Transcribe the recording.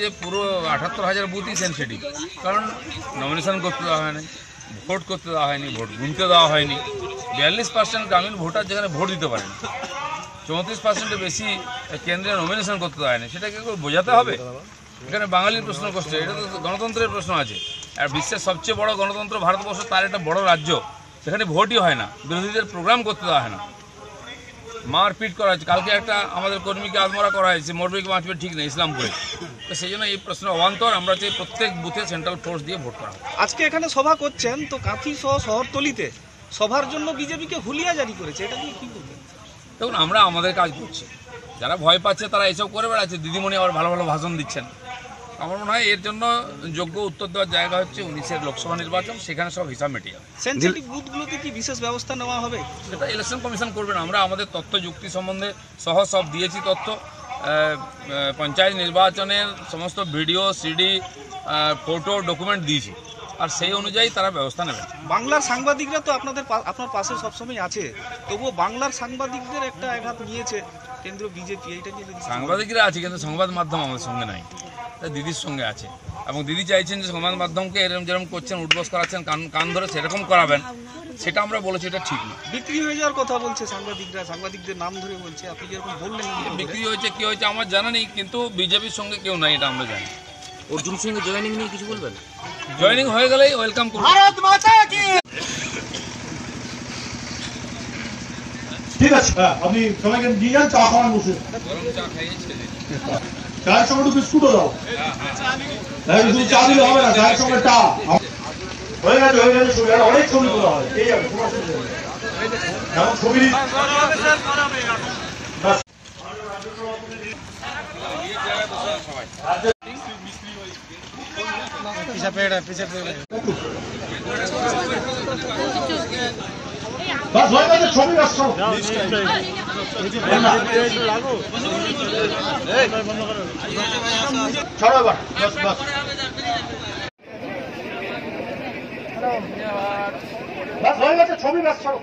হচ্ছে পুরো আঠাত্তর হাজার বুথই সেন্সিটিভ কারণ নমিনেশন করতে দেওয়া হয়নি ভোট করতে দেওয়া হয়নি ভোট গুনতে দেওয়া হয়নি। বিয়াল্লিশ পার্সেন্ট গ্রামীণ ভোটার যেখানে ভোট দিতে পারেনি চৌত্রিশ পার্সেন্টের বেশি কেন্দ্রে নমিনেশন করতে দেওয়া হয়নি। সেটাকে বোঝাতে হবে? এখানে বাঙালির প্রশ্ন করছে, এটা তো গণতন্ত্রের প্রশ্ন আছে। আর বিশ্বের সবচেয়ে বড় গণতন্ত্র ভারতবর্ষ, তার একটা বড় রাজ্য। সেখানে ভোটই হয় না, বিরোধীদের প্রোগ্রাম করতে দেওয়া হয় না। মারপিট করা হয়েছে। কালকে একটা আমাদের কর্মীকে আত্মরা করা হয়েছে মরবে কি বাঁচবে ঠিক নেই ইসলামপুরে। তো সেই জন্য এই প্রশ্ন অবান্তর আমরা চাই প্রত্যেক বুথে সেন্ট্রাল ফোর্স দিয়ে ভোট করা আজকে এখানে সভা করছেন তো কাঁথি সহ শহরতলিতে সভার জন্য বিজেপিকে হুলিয়া জারি করেছে এটা নিয়ে কি বলবেন? দেখুন আমরা আমাদের কাজ করছি। যারা ভয় পাচ্ছে তারা এইসব করে বেড়াচ্ছে। দিদিমণি আবার ভালো ভালো ভাষণ দিচ্ছেন। আমার মনে হয় এর জন্য যোগ্য উত্তর দেওয়ার জায়গা হচ্ছে উনিশের লোকসভা নির্বাচন সেখানে সব হিসাব মেটে যাবে সেন্সিটিভ বুথগুলোতে কি বিশেষ ব্যবস্থা নেওয়া হবে? সেটা ইলেকশন কমিশন করবেন আমরা আমাদের তথ্য যুক্তি সম্বন্ধে সহ সব দিয়েছি তথ্য। পঞ্চায়েত নির্বাচনের সমস্ত ভিডিও সিডি ফটো ডকুমেন্ট দিয়েছি। আর সেই অনুযায়ী তারা ব্যবস্থা নেবেন। বাংলার সাংবাদিকরা তো আপনাদের আপনার পাশে সবসময় আছে। তবুও বাংলার সাংবাদিকদের একটা আঘাত নিয়েছে কেন্দ্রীয় বিজেপি এইটা নিয়ে। সাংবাদিকরা আছে কিন্তু সংবাদ মাধ্যম আমাদের সঙ্গে নাই। দিদির সঙ্গে আছে। এবং দিদি চাইছেন যে সংবাদ মাধ্যমকে এরকম যেরকম করছেন উঠবস করাচ্ছেন কান কান ধরে সেরকম করাবেন। সেটা আমরা বলেছি এটা ঠিক না। বিক্রি হয়ে যাওয়ার কথা বলছে সাংবাদিকরা। সাংবাদিকদের নাম ধরে বলছে আপনি যেরকম বললেন বিক্রি হয়েছে কি হয়েছে আমার জানা নেই কিন্তু বিজেপির সঙ্গে কেউ নাই এটা আমরা জানি। অর্জুন সিং জয়েনিং নিয়ে কিছু বলবেন? জয়েনিং হয়ে গেলেই ওয়েলকাম করব ঠিক আছে হ্যাঁ, আপনি সবাইকে নিয়ে যান চা খাওয়ান বসে। গরম চা খাইয়ে ছেড়ে দিন। চায়ের সঙ্গে একটু বিস্কুটও দাও হ্যাঁ শুধু চা দিলে হবে না, চায়ের সঙ্গে চা হয়ে গেছে হয়ে গেছে, ছবি অনেক ছবি তোলা হয় এই যাবে কোনো অসুবিধা নেই। এখন ছবি দিন। ব্যাস। বাস হয়ে গেছে ছবি বাস সব। ছাড়ো এবার বাস বাস বাস হয়ে গেছে ছবি বাস ছাড়ো